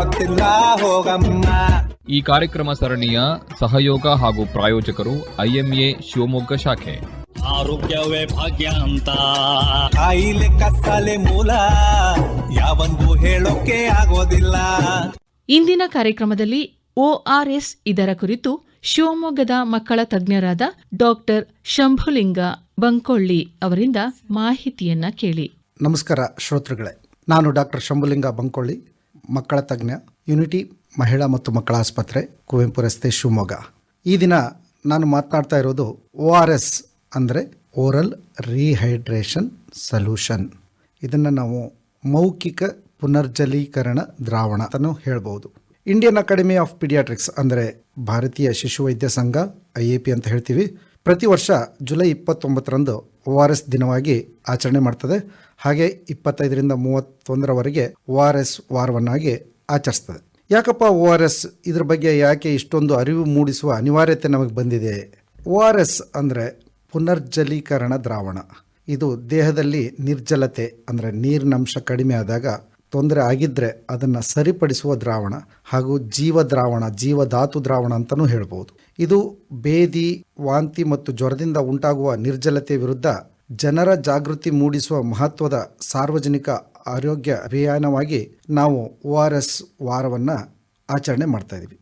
ಗೊತ್ತಿಲ್ಲ ಹೋಗಮ್ಮ. ಈ ಕಾರ್ಯಕ್ರಮ ಸರಣಿಯ ಸಹಯೋಗ ಹಾಗೂ ಪ್ರಾಯೋಜಕರು ಐಎಂಎ ಶಿವಮೊಗ್ಗ ಶಾಖೆ. ಆರೋಗ್ಯವೇ ಭಾಗ್ಯ ಅಂತ. ಕಾಯಿಲೆ ಕತ್ತಲೆ ಮೂಲ ಯಾವಂದು ಹೇಳೋಕೆ ಆಗೋದಿಲ್ಲ. ಇಂದಿನ ಕಾರ್ಯಕ್ರಮದಲ್ಲಿ ಓಆರ್ಎಸ್ ಇದರ ಕುರಿತು ಶಿವಮೊಗ್ಗದ ಮಕ್ಕಳ ತಜ್ಞರಾದ ಡಾಕ್ಟರ್ ಶಂಭುಲಿಂಗ ಬಂಕೊಳ್ಳಿ ಅವರಿಂದ ಮಾಹಿತಿಯನ್ನ ಕೇಳಿ. ನಮಸ್ಕಾರ ಶ್ರೋತೃಗಳೇ ನಾನು ಡಾಕ್ಟರ್ ಶಂಭುಲಿಂಗ ಬಂಕೊಳ್ಳಿ. ಮಕ್ಕಳ ತಜ್ಞ ಯುನಿಟಿ ಮಹಿಳಾ ಮತ್ತು ಮಕ್ಕಳ ಆಸ್ಪತ್ರೆ, ಕುವೆಂಪು ರಸ್ತೆ, ಶಿವಮೊಗ್ಗ. ಈ ದಿನ ನಾನು ಮಾತನಾಡ್ತಾ ಇರೋದು ಒ ಆರ್ ಎಸ್ ಅಂದರೆ ಓರಲ್ ರೀಹೈಡ್ರೇಷನ್ ಸೊಲ್ಯೂಷನ್ ಇದನ್ನು ನಾವು ಮೌಖಿಕ ಪುನರ್ಜಲೀಕರಣ ದ್ರಾವಣ ಅಂತಲೂ ಹೇಳ್ಬೋದು. ಇಂಡಿಯನ್ ಅಕಾಡೆಮಿ ಆಫ್ ಪಿಡಿಯಾಟ್ರಿಕ್ಸ್ ಅಂದರೆ ಭಾರತೀಯ ಶಿಶು ವೈದ್ಯ ಸಂಘ ಐ ಎ ಪಿ ಅಂತ ಹೇಳ್ತೀವಿ. ಪ್ರತಿ ವರ್ಷ ಜುಲೈ ಇಪ್ಪತ್ತೊಂಬತ್ತರಂದು ಓ ಆರ್ ಎಸ್ ದಿನವಾಗಿ ಆಚರಣೆ ಮಾಡ್ತದೆ. ಹಾಗೆ ಇಪ್ಪತ್ತೈದರಿಂದ ಮೂವತ್ತೊಂದರವರೆಗೆ ಓ ಆರ್ ಎಸ್ ವಾರವನ್ನಾಗಿ ಆಚರಿಸ್ತದೆ. ಯಾಕಪ್ಪ ಓ ಆರ್ ಎಸ್ ಇದ್ರ ಬಗ್ಗೆ ಯಾಕೆ ಇಷ್ಟೊಂದು ಅರಿವು ಮೂಡಿಸುವ ಅನಿವಾರ್ಯತೆ ನಮಗೆ ಬಂದಿದೆ? ಓ ಆರ್ ಎಸ್ ಅಂದರೆ ಪುನರ್ಜಲೀಕರಣ ದ್ರಾವಣ. ಇದು ದೇಹದಲ್ಲಿ ನಿರ್ಜಲತೆ ಅಂದರೆ ನೀರಿನಂಶ ಕಡಿಮೆ ಆದಾಗ ತೊಂದರೆ ಆಗಿದ್ದರೆ ಅದನ್ನು ಸರಿಪಡಿಸುವ ದ್ರಾವಣ ಹಾಗೂ ಜೀವ ದ್ರಾವಣ ಜೀವಧಾತು ದ್ರಾವಣ ಅಂತಲೂ ಹೇಳ್ಬೋದು. ಇದು ಬೇದಿ ವಾಂತಿ ಮತ್ತು ಜ್ವರದಿಂದ ಉಂಟಾಗುವ ನಿರ್ಜಲತೆ ವಿರುದ್ಧ ಜನರ ಜಾಗೃತಿ ಮೂಡಿಸುವ ಮಹತ್ವದ ಸಾರ್ವಜನಿಕ ಆರೋಗ್ಯ ಅಭಿಯಾನವಾಗಿ ನಾವು ಓ ಆರ್ ಎಸ್ ವಾರವನ್ನು ಆಚರಣೆ ಮಾಡ್ತಾ ಇದ್ದೀವಿ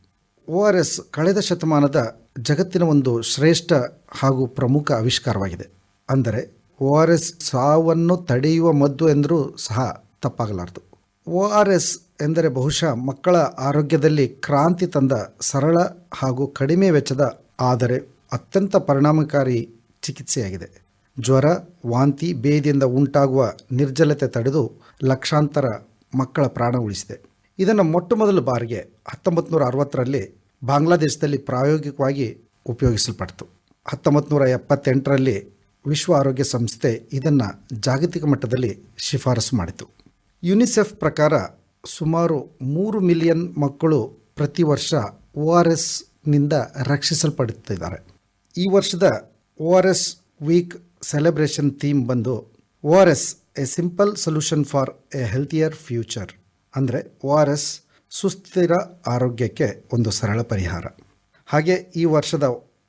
ಒ ಆರ್ ಎಸ್ ಕಳೆದ ಶತಮಾನದ ಜಗತ್ತಿನ ಒಂದು ಶ್ರೇಷ್ಠ ಹಾಗೂ ಪ್ರಮುಖ ಆವಿಷ್ಕಾರವಾಗಿದೆ. ಅಂದರೆ ಓ ಆರ್ ಎಸ್ ಸಾವನ್ನು ತಡೆಯುವ ಮದ್ದು ಎಂದರೂ ಸಹ ತಪ್ಪಾಗಲಾರದು. ಒ ಆರ್ ಎಸ್ ಎಂದರೆ ಬಹುಶಃ ಮಕ್ಕಳ ಆರೋಗ್ಯದಲ್ಲಿ ಕ್ರಾಂತಿ ತಂದ ಸರಳ ಹಾಗೂ ಕಡಿಮೆ ವೆಚ್ಚದ ಆದರೆ ಅತ್ಯಂತ ಪರಿಣಾಮಕಾರಿ ಚಿಕಿತ್ಸೆಯಾಗಿದೆ. ಜ್ವರ, ವಾಂತಿ, ಬೇದಿಯಿಂದ ಉಂಟಾಗುವ ನಿರ್ಜಲತೆ ತಡೆದು ಲಕ್ಷಾಂತರ ಮಕ್ಕಳ ಪ್ರಾಣ ಉಳಿಸಿದೆ. ಇದನ್ನು ಮೊಟ್ಟ ಮೊದಲ ಬಾರಿಗೆ ಹತ್ತೊಂಬತ್ತು ನೂರ ಅರವತ್ತರಲ್ಲಿ ಬಾಂಗ್ಲಾದೇಶದಲ್ಲಿ ಪ್ರಾಯೋಗಿಕವಾಗಿ ಉಪಯೋಗಿಸಲ್ಪಡ್ತು. ಹತ್ತೊಂಬತ್ತು ನೂರ ಎಪ್ಪತ್ತೆಂಟರಲ್ಲಿ ವಿಶ್ವ ಆರೋಗ್ಯ ಸಂಸ್ಥೆ ಇದನ್ನು ಜಾಗತಿಕ ಮಟ್ಟದಲ್ಲಿ ಶಿಫಾರಸು ಮಾಡಿತು. ಯುನಿಸೆಫ್ ಪ್ರಕಾರ ಸುಮಾರು ಮೂರು ಮಿಲಿಯನ್ ಮಕ್ಕಳು ಪ್ರತಿ ವರ್ಷ ಒ ಆರ್ ಎಸ್ನಿಂದ ರಕ್ಷಿಸಲ್ಪಡುತ್ತಿದ್ದಾರೆ. ಈ ವರ್ಷದ O R S week celebration theme ಬಂದು O R S a simple solution for a healthier future ಅಂದರೆ ಒ ಆರ್ ಎಸ್ ಸುಸ್ಥಿರ ಆರೋಗ್ಯಕ್ಕೆ ಒಂದು ಸರಳ ಪರಿಹಾರ. ಹಾಗೆ ಈ ವರ್ಷದ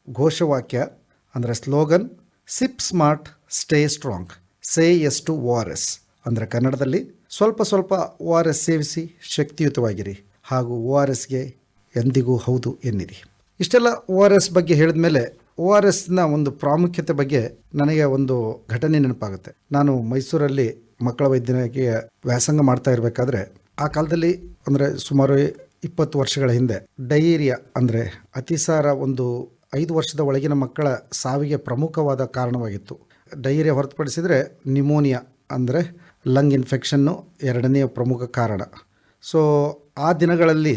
ಘೋಷವಾಕ್ಯ ಅಂದರೆ slogan, sip smart, stay strong, say yes to O R S ಅಂದರೆ ಕನ್ನಡದಲ್ಲಿ ಸ್ವಲ್ಪ ಸ್ವಲ್ಪ ಓ ಆರ್ ಎಸ್ ಸೇವಿಸಿ ಶಕ್ತಿಯುತವಾಗಿರಿ ಹಾಗೂ ಓ ಆರ್ ಎಸ್ಗೆ ಎಂದಿಗೂ ಹೌದು ಎನ್ನಿರಿ. ಇಷ್ಟೆಲ್ಲ ಒ ಆರ್ ಎಸ್ ಬಗ್ಗೆ ಹೇಳಿದ ಮೇಲೆ ಓ ಆರ್ ಎಸ್ನ ಒಂದು ಪ್ರಾಮುಖ್ಯತೆ ಬಗ್ಗೆ ನನಗೆ ಒಂದು ಘಟನೆ ನೆನಪಾಗುತ್ತೆ. ನಾನು ಮೈಸೂರಲ್ಲಿ ಮಕ್ಕಳ ವೈದ್ಯನಿಗೆ ವ್ಯಾಸಂಗ ಮಾಡ್ತಾ ಇರಬೇಕಾದ್ರೆ ಆ ಕಾಲದಲ್ಲಿ ಅಂದರೆ ಸುಮಾರು ಇಪ್ಪತ್ತು ವರ್ಷಗಳ ಹಿಂದೆ ಡಯೇರಿಯಾ ಅಂದರೆ ಅತಿಸಾರ ಒಂದು ಐದು ವರ್ಷದ ಒಳಗಿನ ಮಕ್ಕಳ ಸಾವಿಗೆ ಪ್ರಮುಖವಾದ ಕಾರಣವಾಗಿತ್ತು. ಡಯೇರಿಯಾ ಹೊರತುಪಡಿಸಿದರೆ ನಿಮೋನಿಯಾ ಅಂದರೆ ಲಂಗ್ ಇನ್ಫೆಕ್ಷನ್ನು ಎರಡನೆಯ ಪ್ರಮುಖ ಕಾರಣ. ಸೊ ಆ ದಿನಗಳಲ್ಲಿ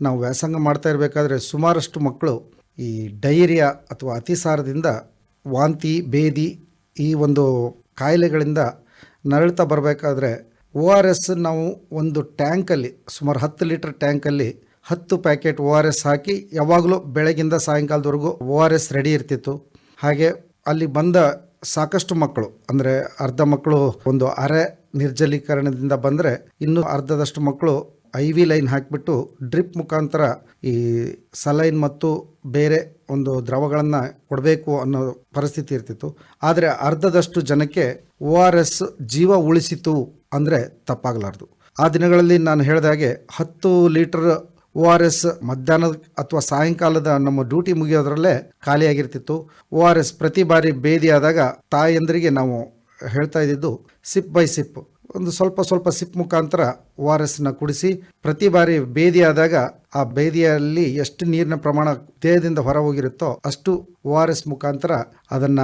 ನಾವು ವ್ಯಾಸಂಗ ಮಾಡ್ತಾ ಇರಬೇಕಾದ್ರೆ ಸುಮಾರಷ್ಟು ಮಕ್ಕಳು ಈ ಡೈರಿಯಾ ಅಥವಾ ಅತಿಸಾರದಿಂದ ವಾಂತಿ, ಬೇದಿ ಈ ಒಂದು ಕಾಯಿಲೆಗಳಿಂದ ನರಳ್ತಾ ಬರಬೇಕಾದ್ರೆ ಒ ಆರ್ ಎಸ್ ನಾವು ಒಂದು ಟ್ಯಾಂಕಲ್ಲಿ ಸುಮಾರು ಹತ್ತು ಲೀಟರ್ ಟ್ಯಾಂಕಲ್ಲಿ ಹತ್ತು ಪ್ಯಾಕೆಟ್ ಒ ಆರ್ ಎಸ್ ಹಾಕಿ ಯಾವಾಗಲೂ ಬೆಳಗಿಂದ ಸಾಯಂಕಾಲದವರೆಗೂ ಒ ಆರ್ ಎಸ್ ರೆಡಿ ಇರ್ತಿತ್ತು. ಹಾಗೆ ಅಲ್ಲಿ ಬಂದ ಸಾಕಷ್ಟು ಮಕ್ಕಳು, ಅಂದರೆ ಅರ್ಧ ಮಕ್ಕಳು, ಒಂದು ಅರೆ ನಿರ್ಜಲೀಕರಣದಿಂದ ಬಂದರೆ ಇನ್ನು ಅರ್ಧದಷ್ಟು ಮಕ್ಕಳು ಐ ವಿ ಲೈನ್ ಹಾಕಿಬಿಟ್ಟು ಡ್ರಿಪ್ ಮುಖಾಂತರ ಈ ಸಲೈನ್ ಮತ್ತು ಬೇರೆ ಒಂದು ದ್ರವಗಳನ್ನು ಕೊಡಬೇಕು ಅನ್ನೋ ಪರಿಸ್ಥಿತಿ ಇರ್ತಿತ್ತು. ಆದರೆ ಅರ್ಧದಷ್ಟು ಜನಕ್ಕೆ ಒ ಆರ್ ಎಸ್ ಜೀವ ಉಳಿಸಿತು ಅಂದರೆ ತಪ್ಪಾಗಲಾರ್ದು. ಆ ದಿನಗಳಲ್ಲಿ ನಾನು ಹೇಳಿದ ಹಾಗೆ ಹತ್ತು ಲೀಟರ್ ಒ ಆರ್ ಎಸ್ ಮಧ್ಯಾಹ್ನದ ಅಥವಾ ಸಾಯಂಕಾಲದ ನಮ್ಮ ಡ್ಯೂಟಿ ಮುಗಿಯೋದ್ರಲ್ಲೇ ಖಾಲಿಯಾಗಿರ್ತಿತ್ತು. ಒ ಆರ್ ಎಸ್ ಪ್ರತಿ ಬಾರಿ ಭೇದಿಯಾದಾಗ ತಾಯಂದರಿಗೆ ನಾವು ಹೇಳ್ತಾ ಇದ್ದಿದ್ದು ಸಿಪ್ ಬೈ ಸಿಪ್. ಒಂದು ಸ್ವಲ್ಪ ಸ್ವಲ್ಪ ಸಿಪ್ ಮುಖಾಂತರ ಓ ಆರ್ ಎಸ್ನ ಕುಡಿಸಿ ಪ್ರತಿ ಬಾರಿ ಬೇದಿಯಾದಾಗ ಆ ಬೇದಿಯಲ್ಲಿ ಎಷ್ಟು ನೀರಿನ ಪ್ರಮಾಣ ದೇಹದಿಂದ ಹೊರ ಹೋಗಿರುತ್ತೋ ಅಷ್ಟು ಓ ಆರ್ ಎಸ್ ಮುಖಾಂತರ ಅದನ್ನ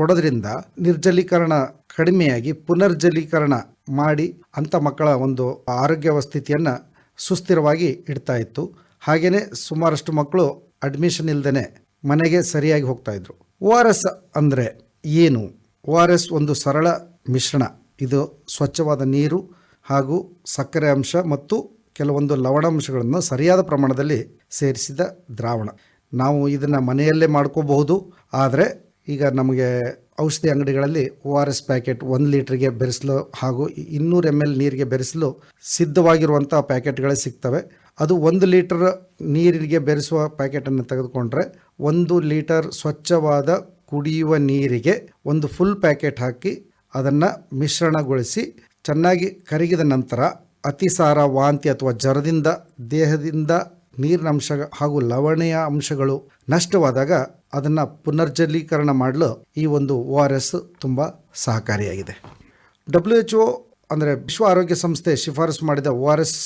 ಕೊಡೋದ್ರಿಂದ ನಿರ್ಜಲೀಕರಣ ಕಡಿಮೆಯಾಗಿ ಪುನರ್ಜಲೀಕರಣ ಮಾಡಿ ಅಂಥ ಮಕ್ಕಳ ಒಂದು ಆರೋಗ್ಯ ಸ್ಥಿತಿಯನ್ನು ಸುಸ್ಥಿರವಾಗಿ ಇಡ್ತಾ ಇತ್ತು. ಹಾಗೆಯೇ ಸುಮಾರಷ್ಟು ಮಕ್ಕಳು ಅಡ್ಮಿಷನ್ ಇಲ್ಲದೇ ಮನೆಗೆ ಸರಿಯಾಗಿ ಹೋಗ್ತಾ ಇದ್ರು. ಓ ಆರ್ ಎಸ್ ಅಂದರೆ ಏನು? ಓ ಆರ್ ಎಸ್ ಒಂದು ಸರಳ ಮಿಶ್ರಣ. ಇದು ಸ್ವಚ್ಛವಾದ ನೀರು ಹಾಗೂ ಸಕ್ಕರೆ ಅಂಶ ಮತ್ತು ಕೆಲವೊಂದು ಲವಣಾಂಶಗಳನ್ನು ಸರಿಯಾದ ಪ್ರಮಾಣದಲ್ಲಿ ಸೇರಿಸಿದ ದ್ರಾವಣ. ನಾವು ಇದನ್ನು ಮನೆಯಲ್ಲೇ ಮಾಡ್ಕೋಬಹುದು. ಆದರೆ ಈಗ ನಮಗೆ ಔಷಧಿ ಅಂಗಡಿಗಳಲ್ಲಿ ಓ ಆರ್ ಎಸ್ ಪ್ಯಾಕೆಟ್ ಒಂದು ಲೀಟ್ರಿಗೆ ಬೆರೆಸಲು ಹಾಗೂ ಇನ್ನೂರು ಎಂ ಎಲ್ ನೀರಿಗೆ ಬೆರೆಸಲು ಸಿದ್ಧವಾಗಿರುವಂಥ ಪ್ಯಾಕೆಟ್ಗಳೇ ಸಿಗ್ತವೆ. ಅದು ಒಂದು ಲೀಟರ್ ನೀರಿಗೆ ಬೆರೆಸುವ ಪ್ಯಾಕೆಟನ್ನು ತೆಗೆದುಕೊಂಡ್ರೆ ಒಂದು ಲೀಟರ್ ಸ್ವಚ್ಛವಾದ ಕುಡಿಯುವ ನೀರಿಗೆ ಒಂದು ಫುಲ್ ಪ್ಯಾಕೆಟ್ ಹಾಕಿ ಅದನ್ನು ಮಿಶ್ರಣಗೊಳಿಸಿ ಚೆನ್ನಾಗಿ ಕರಗಿದ ನಂತರ ಅತಿಸಾರ ವಾಂತಿ ಅಥವಾ ಜ್ವರದಿಂದ, ದೇಹದಿಂದ ನೀರಿನ ಅಂಶ ಹಾಗೂ ಲವಣೀಯ ಅಂಶಗಳು ನಷ್ಟವಾದಾಗ ಅದನ್ನು ಪುನರ್ಜಲೀಕರಣ ಮಾಡಲು ಈ ಒಂದು ಓ ಆರ್ ಎಸ್ ತುಂಬ ಸಹಕಾರಿಯಾಗಿದೆ. ಡಬ್ಲ್ಯೂ ಎಚ್ ಒ ಅಂದರೆ ವಿಶ್ವ ಆರೋಗ್ಯ ಸಂಸ್ಥೆ ಶಿಫಾರಸು ಮಾಡಿದ ಓ ಆರ್ ಎಸ್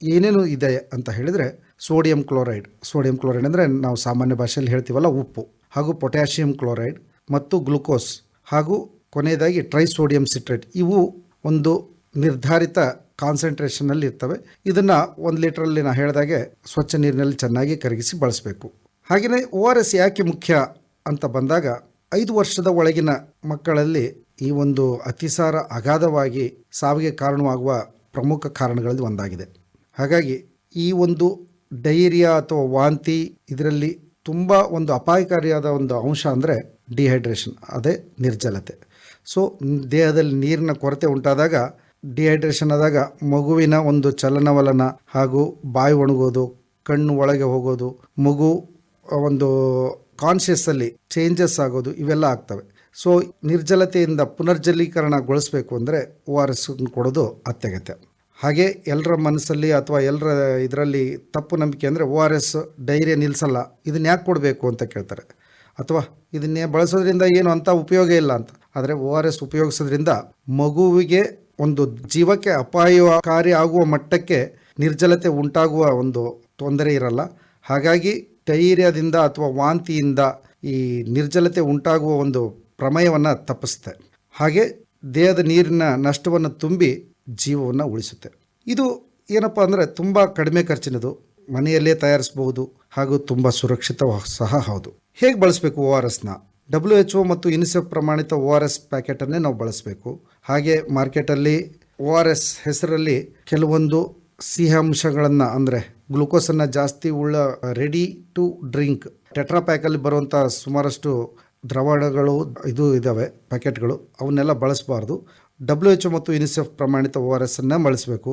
ಏನೇನು ಇದೆ ಅಂತ ಹೇಳಿದರೆ ಸೋಡಿಯಂ ಕ್ಲೋರೈಡ್. ಸೋಡಿಯಂ ಕ್ಲೋರೈಡ್ ಅಂದರೆ ನಾವು ಸಾಮಾನ್ಯ ಭಾಷೆಯಲ್ಲಿ ಹೇಳ್ತೀವಲ್ಲ ಉಪ್ಪು ಹಾಗೂ ಪೊಟ್ಯಾಷಿಯಂ ಕ್ಲೋರೈಡ್ ಮತ್ತು ಗ್ಲುಕೋಸ್ ಹಾಗೂ ಕೊನೆಯದಾಗಿ ಟ್ರೈಸೋಡಿಯಂ ಸಿಟ್ರೇಟ್. ಇವು ಒಂದು ನಿರ್ಧಾರಿತ ಕಾನ್ಸಂಟ್ರೇಷನ್ನಲ್ಲಿ ಇರ್ತವೆ. ಇದನ್ನು ಒಂದು ಲೀಟ್ರಲ್ಲಿ ನಾನು ಹೇಳಿದಾಗೆ ಸ್ವಚ್ಛ ನೀರಿನಲ್ಲಿ ಚೆನ್ನಾಗಿ ಕರಗಿಸಿ ಬಳಸಬೇಕು. ಹಾಗೆಯೇ ಓ ಆರ್ ಎಸ್ ಯಾಕೆ ಮುಖ್ಯ ಅಂತ ಬಂದಾಗ ಐದು ವರ್ಷದ ಒಳಗಿನ ಮಕ್ಕಳಲ್ಲಿ ಈ ಒಂದು ಅತಿಸಾರ ಅಗಾಧವಾಗಿ ಸಾವಿಗೆ ಕಾರಣವಾಗುವ ಪ್ರಮುಖ ಕಾರಣಗಳಲ್ಲಿ ಒಂದಾಗಿದೆ. ಹಾಗಾಗಿ ಈ ಒಂದು ಡೈರಿಯಾ ಅಥವಾ ವಾಂತಿ ಇದರಲ್ಲಿ ತುಂಬ ಒಂದು ಅಪಾಯಕಾರಿಯಾದ ಒಂದು ಅಂಶ ಅಂದರೆ ಡಿಹೈಡ್ರೇಷನ್, ಅದೇ ನಿರ್ಜಲತೆ. ಸೊ ದೇಹದಲ್ಲಿ ನೀರಿನ ಕೊರತೆ ಉಂಟಾದಾಗ ಡಿಹೈಡ್ರೇಷನ್ ಆದಾಗ ಮಗುವಿನ ಒಂದು ಚಲನವಲನ ಹಾಗೂ ಬಾಯಿ ಒಣಗೋದು, ಕಣ್ಣು ಒಳಗೆ ಹೋಗೋದು, ಮಗು ಒಂದು ಕಾನ್ಷಿಯಸ್ಸಲ್ಲಿ ಚೇಂಜಸ್ ಆಗೋದು ಇವೆಲ್ಲ ಆಗ್ತವೆ. ಸೊ ನಿರ್ಜಲತೆಯಿಂದ ಪುನರ್ಜಲೀಕರಣಗೊಳಿಸಬೇಕು ಅಂದರೆ ಓ ಆರ್ ಎಸ್ ಕೊಡೋದು ಅತ್ಯಗತ್ಯ. ಹಾಗೆ ಎಲ್ಲರ ಮನಸ್ಸಲ್ಲಿ ಅಥವಾ ಎಲ್ಲರ ಇದರಲ್ಲಿ ತಪ್ಪು ನಂಬಿಕೆ ಅಂದರೆ ಓ ಆರ್ ಎಸ್ ಡೈರಿಯ ನಿಲ್ಲಿಸಲ್ಲ ಇದನ್ನ ಯಾಕೆ ಕೊಡಬೇಕು ಅಂತ ಕೇಳ್ತಾರೆ. ಅಥವಾ ಇದನ್ನೇ ಬಳಸೋದ್ರಿಂದ ಏನು ಅಂತ ಉಪಯೋಗ ಇಲ್ಲ ಅಂತ. ಆದರೆ ಓ ಆರ್ ಎಸ್ ಉಪಯೋಗಿಸೋದ್ರಿಂದ ಮಗುವಿಗೆ ಒಂದು ಜೀವಕ್ಕೆ ಅಪಾಯಕಾರಿ ಆಗುವ ಮಟ್ಟಕ್ಕೆ ನಿರ್ಜಲತೆ ಉಂಟಾಗುವ ಒಂದು ತೊಂದರೆ ಇರಲ್ಲ. ಹಾಗಾಗಿ ಧೈರ್ಯದಿಂದ ಅಥವಾ ವಾಂತಿಯಿಂದ ಈ ನಿರ್ಜಲತೆ ಉಂಟಾಗುವ ಒಂದು ಪ್ರಮೇಯವನ್ನು ತಪ್ಪಿಸುತ್ತೆ. ಹಾಗೆ ದೇಹದ ನೀರಿನ ನಷ್ಟವನ್ನು ತುಂಬಿ ಜೀವವನ್ನು ಉಳಿಸುತ್ತೆ. ಇದು ಏನಪ್ಪ ಅಂದರೆ ತುಂಬ ಕಡಿಮೆ ಖರ್ಚಿನದು. ಮನೆಯಲ್ಲೇ ತಯಾರಿಸಬಹುದು ಹಾಗೂ ತುಂಬ ಸುರಕ್ಷಿತ ಸಹ ಹೌದು. ಹೇಗೆ ಬಳಸಬೇಕು ಓ ಆರ್ ಎಸ್ನ? ಡಬ್ಲ್ಯೂ ಎಚ್ ಒ ಮತ್ತು ಯುನಿಸೆಫ್ ಪ್ರಮಾಣಿತ ಓ ಆರ್ ಎಸ್ ಪ್ಯಾಕೆಟನ್ನೇ ನಾವು ಬಳಸಬೇಕು. ಹಾಗೆ ಮಾರ್ಕೆಟಲ್ಲಿ ಓ ಆರ್ ಎಸ್ ಹೆಸರಲ್ಲಿ ಕೆಲವೊಂದು ಸಿಹಿ ಅಂಶಗಳನ್ನು, ಅಂದರೆ ಗ್ಲುಕೋಸನ್ನು ಜಾಸ್ತಿ ಉಳ್ಳ ರೆಡಿ ಟು ಡ್ರಿಂಕ್ ಟೆಟ್ರಾ ಪ್ಯಾಕಲ್ಲಿ ಬರುವಂಥ ಸುಮಾರಷ್ಟು ದ್ರವಣಗಳು ಇದು ಇದ್ದಾವೆ ಪ್ಯಾಕೆಟ್ಗಳು, ಅವನ್ನೆಲ್ಲ ಬಳಸಬಾರ್ದು. ಡಬ್ಲ್ಯೂ ಎಚ್ ಮತ್ತು ಯುನಿಸೆಫ್ ಪ್ರಮಾಣಿತ ಓ ಆರ್ ಎಸ್ ಅನ್ನು ಬಳಸಬೇಕು.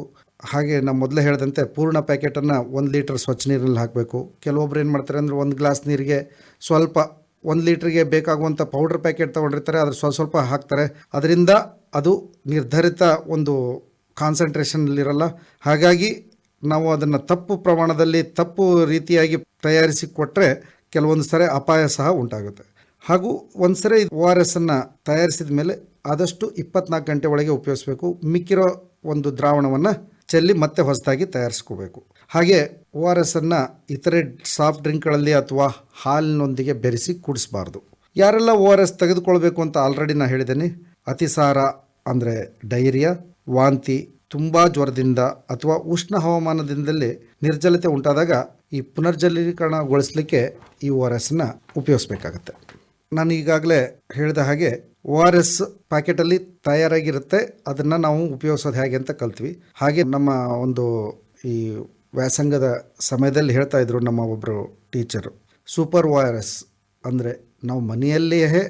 ಹಾಗೆ ನಾವು ಮೊದಲೇ ಹೇಳಿದಂತೆ ಪೂರ್ಣ ಪ್ಯಾಕೆಟನ್ನು ಒಂದು ಲೀಟರ್ ಸ್ವಚ್ಛ ನೀರಲ್ಲಿ ಹಾಕಬೇಕು. ಕೆಲವೊಬ್ರು ಏನು ಮಾಡ್ತಾರೆ ಅಂದರೆ ಒಂದು ಗ್ಲಾಸ್ ನೀರಿಗೆ ಸ್ವಲ್ಪ ಒಂದು ಲೀಟ್ರಿಗೆ ಬೇಕಾಗುವಂಥ ಪೌಡರ್ ಪ್ಯಾಕೆಟ್ ತೊಗೊಂಡಿರ್ತಾರೆ, ಅದ್ರ ಸ್ವಲ್ಪ ಸ್ವಲ್ಪ ಹಾಕ್ತಾರೆ. ಅದರಿಂದ ಅದು ನಿರ್ಧರಿತ ಒಂದು ಕಾನ್ಸಂಟ್ರೇಷನ್ನಲ್ಲಿರಲ್ಲ ಹಾಗಾಗಿ ನಾವು ಅದನ್ನು ತಪ್ಪು ಪ್ರಮಾಣದಲ್ಲಿ ತಪ್ಪು ರೀತಿಯಾಗಿ ತಯಾರಿಸಿ ಕೊಟ್ಟರೆ ಕೆಲವೊಂದು ಸರಿ ಅಪಾಯ ಸಹ ಉಂಟಾಗುತ್ತೆ. ಹಾಗೂ ಒಂದು ಸರಿ ಓ ಆರ್ ಎಸ್ಸನ್ನು ತಯಾರಿಸಿದ ಮೇಲೆ ಆದಷ್ಟು ಇಪ್ಪತ್ನಾಲ್ಕು ಗಂಟೆ ಒಳಗೆ ಉಪಯೋಗಿಸಬೇಕು. ಮಿಕ್ಕಿರೋ ಒಂದು ದ್ರಾವಣವನ್ನು ಚೆಲ್ಲಿ ಮತ್ತೆ ಹೊಸದಾಗಿ ತಯಾರಿಸ್ಕೋಬೇಕು. ಹಾಗೆ ಓ ಆರ್ ಎಸ್ ಅನ್ನು ಇತರೆ ಸಾಫ್ಟ್ ಡ್ರಿಂಕ್ಗಳಲ್ಲಿ ಅಥವಾ ಹಾಲಿನೊಂದಿಗೆ ಬೆರೆಸಿ ಕುಡಿಸಬಾರ್ದು. ಯಾರೆಲ್ಲ ಓ ಆರ್ ಎಸ್ ತೆಗೆದುಕೊಳ್ಬೇಕು ಅಂತ ಆಲ್ರೆಡಿ ನಾನು ಹೇಳಿದ್ದೇನೆ. ಅತಿಸಾರ ಅಂದರೆ ಡೈರಿಯಾ, ವಾಂತಿ ತುಂಬ ಜ್ವರದಿಂದ ಅಥವಾ ಉಷ್ಣ ಹವಾಮಾನದಿಂದಲೇ ನಿರ್ಜಲತೆ ಉಂಟಾದಾಗ ಈ ಪುನರ್ಜಲೀಕರಣಗೊಳಿಸಲಿಕ್ಕೆ ಈ ಓ ಆರ್ ಎಸ್ನ ಉಪಯೋಗಿಸ್ಬೇಕಾಗತ್ತೆ. ನಾನು ಈಗಾಗಲೇ ಹೇಳಿದ ಹಾಗೆ ಓ ಆರ್ ಎಸ್ ಪ್ಯಾಕೆಟಲ್ಲಿ ತಯಾರಾಗಿರುತ್ತೆ. ಅದನ್ನು ನಾವು ಉಪಯೋಗಿಸೋದು ಹೇಗೆ ಅಂತ ಕಲ್ತ್ವಿ. ಹಾಗೆ ನಮ್ಮ ಒಂದು ಈ ವ್ಯಾಸಂಗದ ಸಮಯದಲ್ಲಿ ಹೇಳ್ತಾ ಇದ್ರು ನಮ್ಮ ಒಬ್ಬರು teacher. Super O R S ಅಂದರೆ ನಾವು ಮನೆಯಲ್ಲಿಯೇ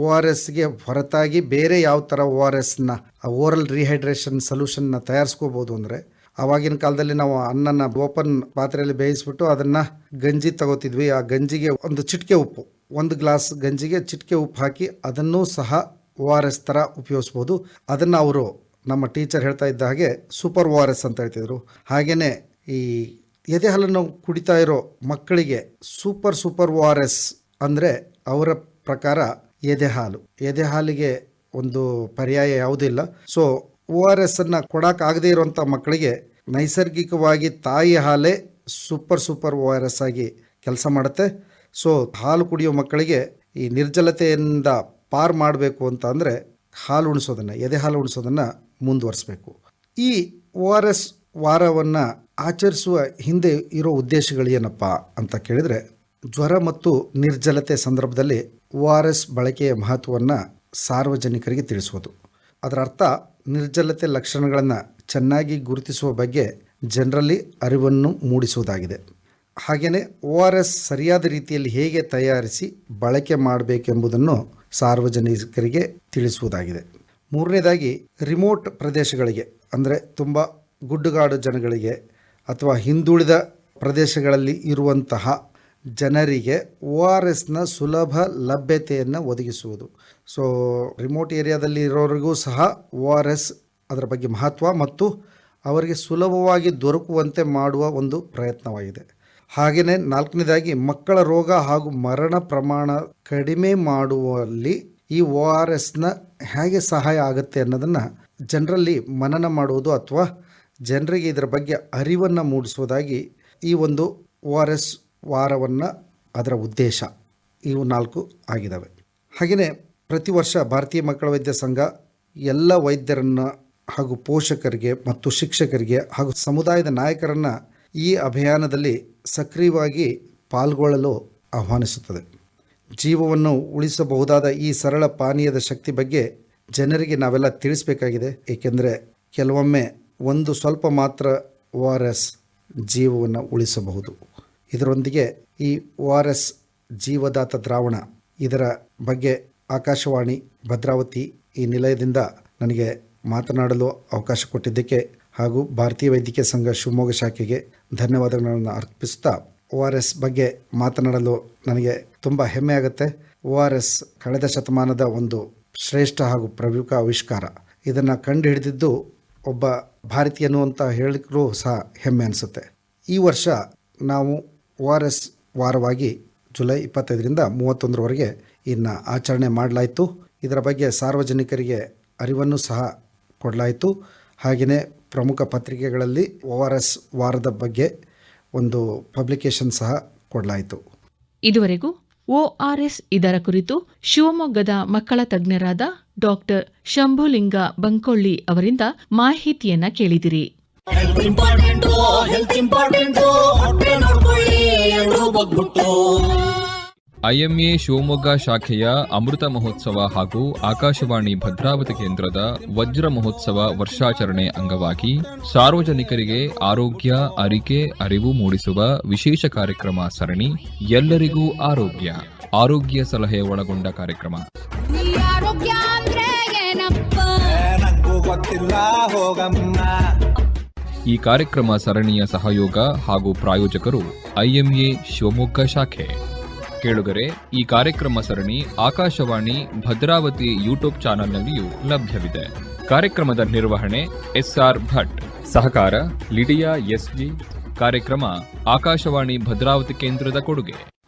ಓ ಆರ್ ಎಸ್ಗೆ ಹೊರತಾಗಿ ಬೇರೆ ಯಾವ ಥರ ಓ ಆರ್ ಎಸ್ನ ಓರಲ್ ರಿಹೈಡ್ರೇಷನ್ ಸೊಲ್ಯೂಷನ್ನ ತಯಾರಿಸ್ಕೋಬೋದು ಅಂದರೆ ಆವಾಗಿನ ಕಾಲದಲ್ಲಿ ನಾವು ಅನ್ನನ ಓಪನ್ ಪಾತ್ರೆಯಲ್ಲಿ ಬೇಯಿಸ್ಬಿಟ್ಟು ಅದನ್ನು ಗಂಜಿ ತಗೋತಿದ್ವಿ. ಆ ಗಂಜಿಗೆ ಒಂದು ಚಿಟಿಕೆ ಉಪ್ಪು, ಒಂದು ಗ್ಲಾಸ್ ಗಂಜಿಗೆ ಚಿಟಿಕೆ ಉಪ್ಪು ಹಾಕಿ ಅದನ್ನೂ ಸಹ ಓ ಆರ್ ಎಸ್ ಥರ ಉಪಯೋಗಿಸ್ಬೋದು. ಅದನ್ನು ಅವರು ನಮ್ಮ ಟೀಚರ್ ಹೇಳ್ತಾ ಇದ್ದ ಹಾಗೆ ಸೂಪರ್ ಓ ಆರ್ ಎಸ್ ಅಂತ ಹೇಳ್ತಿದ್ರು. ಹಾಗೆಯೇ ಈ ಎದೆ ಹಾಲನ್ನು ಕುಡಿತಾ ಇರೋ ಮಕ್ಕಳಿಗೆ super super O R S ಅಂದರೆ ಅವರ ಪ್ರಕಾರ ಎದೆ ಹಾಲು ಎದೆ ಹಾಲಿಗೆ ಒಂದು ಪರ್ಯಾಯ ಯಾವುದಿಲ್ಲ ಸೊ ಓ ಆರ್ ಎಸ್ ಅನ್ನು ಕೊಡೋಕ್ಕಾಗದೇ ಇರುವಂಥ ಮಕ್ಕಳಿಗೆ ನೈಸರ್ಗಿಕವಾಗಿ ತಾಯಿ ಹಾಲೇ super super O R S ಆಗಿ ಕೆಲಸ ಮಾಡುತ್ತೆ. ಸೊ ಹಾಲು ಕುಡಿಯೋ ಮಕ್ಕಳಿಗೆ ಈ ನಿರ್ಜಲತೆಯಿಂದ ಪಾರ್ ಮಾಡಬೇಕು ಅಂತ ಅಂದರೆ ಹಾಲು ಉಣಿಸೋದನ್ನು ಎದೆ ಹಾಲು ಉಣಿಸೋದನ್ನು ಮುಂದುವರಿಸಬೇಕು. ಈ ಓ ಆರ್ ಎಸ್ ವಾರವನ್ನು ಆಚರಿಸುವ ಹಿಂದೆ ಇರೋ ಉದ್ದೇಶಗಳೇನಪ್ಪ ಅಂತ ಕೇಳಿದರೆ, ಜ್ವರ ಮತ್ತು ನಿರ್ಜಲತೆ ಸಂದರ್ಭದಲ್ಲಿ ಓ ಆರ್ ಎಸ್ ಬಳಕೆಯ ಮಹತ್ವವನ್ನು ಸಾರ್ವಜನಿಕರಿಗೆ ತಿಳಿಸುವುದು. ಅದರ ಅರ್ಥ, ನಿರ್ಜಲತೆ ಲಕ್ಷಣಗಳನ್ನು ಚೆನ್ನಾಗಿ ಗುರುತಿಸುವ ಬಗ್ಗೆ ಜನರಲ್ಲಿ ಅರಿವನ್ನು ಮೂಡಿಸುವುದಾಗಿದೆ. ಹಾಗೆಯೇ ಓ ಆರ್ ಎಸ್ ಸರಿಯಾದ ರೀತಿಯಲ್ಲಿ ಹೇಗೆ ತಯಾರಿಸಿ ಬಳಕೆ ಮಾಡಬೇಕೆಂಬುದನ್ನು ಸಾರ್ವಜನಿಕರಿಗೆ ತಿಳಿಸುವುದಾಗಿದೆ. ಮೂರನೇದಾಗಿ, ರಿಮೋಟ್ ಪ್ರದೇಶಗಳಿಗೆ, ಅಂದರೆ ತುಂಬ ಗುಡ್ಡುಗಾಡು ಜನಗಳಿಗೆ ಅಥವಾ ಹಿಂದುಳಿದ ಪ್ರದೇಶಗಳಲ್ಲಿ ಇರುವಂತಹ ಜನರಿಗೆ ಒ ಆರ್ ಎಸ್ನ ಸುಲಭ ಲಭ್ಯತೆಯನ್ನು ಒದಗಿಸುವುದು. ಸೊ ರಿಮೋಟ್ ಏರಿಯಾದಲ್ಲಿ ಇರೋರಿಗೂ ಸಹ ಒ ಆರ್ ಎಸ್ ಅದರ ಬಗ್ಗೆ ಮಹತ್ವ ಮತ್ತು ಅವರಿಗೆ ಸುಲಭವಾಗಿ ದೊರಕುವಂತೆ ಮಾಡುವ ಒಂದು ಪ್ರಯತ್ನವಾಗಿದೆ. ಹಾಗೆಯೇ ನಾಲ್ಕನೇದಾಗಿ ಮಕ್ಕಳ ರೋಗ ಹಾಗೂ ಮರಣ ಪ್ರಮಾಣ ಕಡಿಮೆ ಮಾಡುವಲ್ಲಿ ಈ ಒ ಆರ್ ಎಸ್ನ ಹೇಗೆ ಸಹಾಯ ಆಗುತ್ತೆ ಅನ್ನೋದನ್ನು ಜನರಲ್ಲಿ ಮನನ ಮಾಡುವುದು ಅಥವಾ ಜನರಿಗೆ ಇದರ ಬಗ್ಗೆ ಅರಿವನ್ನು ಮೂಡಿಸುವುದಾಗಿ ಈ ಒಂದು ಒ ಆರ್ ಎಸ್ ವಾರವನ್ನು ಅದರ ಉದ್ದೇಶ ಇವು ನಾಲ್ಕು ಆಗಿದ್ದಾವೆ ಹಾಗೆಯೇ ಪ್ರತಿ ವರ್ಷ ಭಾರತೀಯ ಮಕ್ಕಳ ವೈದ್ಯ ಸಂಘ ಎಲ್ಲ ವೈದ್ಯರನ್ನು ಹಾಗೂ ಪೋಷಕರಿಗೆ ಮತ್ತು ಶಿಕ್ಷಕರಿಗೆ ಹಾಗೂ ಸಮುದಾಯದ ನಾಯಕರನ್ನು ಈ ಅಭಿಯಾನದಲ್ಲಿ ಸಕ್ರಿಯವಾಗಿ ಪಾಲ್ಗೊಳ್ಳಲು ಆಹ್ವಾನಿಸುತ್ತದೆ. ಜೀವವನ್ನು ಉಳಿಸಬಹುದಾದ ಈ ಸರಳ ಪಾನೀಯದ ಶಕ್ತಿ ಬಗ್ಗೆ ಜನರಿಗೆ ನಾವೆಲ್ಲ ತಿಳಿಸಬೇಕಾಗಿದೆ. ಏಕೆಂದರೆ ಕೆಲವೊಮ್ಮೆ ಒಂದು ಸ್ವಲ್ಪ ಮಾತ್ರ ಓ ಆರ್ ಎಸ್ ಜೀವವನ್ನು ಉಳಿಸಬಹುದು. ಇದರೊಂದಿಗೆ ಈ ಓ ಆರ್ ಎಸ್ ಜೀವದಾತ ದ್ರಾವಣ ಇದರ ಬಗ್ಗೆ ಆಕಾಶವಾಣಿ ಭದ್ರಾವತಿ ಈ ನಿಲಯದಿಂದ ನನಗೆ ಮಾತನಾಡಲು ಅವಕಾಶ ಕೊಟ್ಟಿದ್ದಕ್ಕೆ ಹಾಗೂ ಭಾರತೀಯ ವೈದ್ಯಕೀಯ ಸಂಘ ಶಿವಮೊಗ್ಗ ಶಾಖೆಗೆ ಧನ್ಯವಾದಗಳನ್ನು ಅರ್ಪಿಸುತ್ತಾ ಓ ಆರ್ ಎಸ್ ಬಗ್ಗೆ ಮಾತನಾಡಲು ನನಗೆ ತುಂಬ ಹೆಮ್ಮೆ ಆಗುತ್ತೆ. ಓ ಆರ್ ಎಸ್ ಕಳೆದ ಶತಮಾನದ ಒಂದು ಶ್ರೇಷ್ಠ ಹಾಗೂ ಪ್ರಮುಖ ಆವಿಷ್ಕಾರ. ಇದನ್ನು ಕಂಡು ಹಿಡಿದಿದ್ದು ಒಬ್ಬ ಭಾರತೀಯನು ಅಂತ ಹೇಳಿಕರೂ ಸಹ ಹೆಮ್ಮೆ ಅನಿಸುತ್ತೆ. ಈ ವರ್ಷ ನಾವು ಓ ಆರ್ ಎಸ್ ವಾರವಾಗಿ ಜುಲೈ ಇಪ್ಪತ್ತೈದರಿಂದ ಮೂವತ್ತೊಂದರವರೆಗೆ ಇನ್ನು ಆಚರಣೆ ಮಾಡಲಾಯಿತು. ಇದರ ಬಗ್ಗೆ ಸಾರ್ವಜನಿಕರಿಗೆ ಅರಿವನ್ನು ಸಹ ಕೊಡಲಾಯಿತು. ಹಾಗೆಯೇ ಪ್ರಮುಖ ಪತ್ರಿಕೆಗಳಲ್ಲಿ ಓ ಆರ್ ಎಸ್ ವಾರದ ಬಗ್ಗೆ ಒಂದು ಪಬ್ಲಿಕೇಶನ್ ಸಹ ಕೊಡಲಾಯಿತು. ಇದುವರೆಗೂ ಒಆರ್ಎಸ್ ಇದರ ಕುರಿತು ಶಿವಮೊಗ್ಗದ ಮಕ್ಕಳ ತಜ್ಞರಾದ ಡಾಕ್ಟರ್ ಶಂಭುಲಿಂಗ ಬಂಕೊಳ್ಳಿ ಅವರಿಂದ ಮಾಹಿತಿಯನ್ನ ಕೇಳಿದಿರಿ. ಹೆಲ್ತ್ ಇಂಪಾರ್ಟೆಂಟು ಹೆಲ್ತ್ ಇಂಪಾರ್ಟೆಂಟು ಹೊಟ್ಟೆ ನೋಡ್ಕೊಳ್ಳಿ ಎಲ್ರೂ ಬಗ್ಬಿಟ್ಟು ಐಎಂಎ ಶಿವಮೊಗ್ಗ ಶಾಖೆಯ ಅಮೃತ ಮಹೋತ್ಸವ ಹಾಗೂ ಆಕಾಶವಾಣಿ ಭದ್ರಾವತಿ ಕೇಂದ್ರದ ವಜ್ರ ಮಹೋತ್ಸವ ವರ್ಷಾಚರಣೆ ಅಂಗವಾಗಿ ಸಾರ್ವಜನಿಕರಿಗೆ ಆರೋಗ್ಯ ಅರಿಕೆ ಅರಿವು ಮೂಡಿಸುವ ವಿಶೇಷ ಕಾರ್ಯಕ್ರಮ ಸರಣಿ ಎಲ್ಲರಿಗೂ ಆರೋಗ್ಯ ಆರೋಗ್ಯ ಸಲಹೆ ಒಳಗೊಂಡ ಕಾರ್ಯಕ್ರಮ. ಈ ಕಾರ್ಯಕ್ರಮ ಸರಣಿಯ ಸಹಯೋಗ ಹಾಗೂ ಪ್ರಾಯೋಜಕರು ಐಎಂಎ ಶಿವಮೊಗ್ಗ ಶಾಖೆ. ಕೇಳುಗರೆ, ಈ ಕಾರ್ಯಕ್ರಮ ಸರಣಿ ಆಕಾಶವಾಣಿ ಭದ್ರಾವತಿ ಯೂಟ್ಯೂಬ್ ಚಾನೆಲ್ನಲ್ಲಿಯೂ ಲಭ್ಯವಿದೆ. ಕಾರ್ಯಕ್ರಮದ ನಿರ್ವಹಣೆ ಎಸ್ಆರ್ ಭಟ್. ಸಹಕಾರ, ಲಿಡಿಯಾ ಎಸ್ಜಿ. ಕಾರ್ಯಕ್ರಮ ಆಕಾಶವಾಣಿ ಭದ್ರಾವತಿ ಕೇಂದ್ರದ ಕೊಡುಗೆ.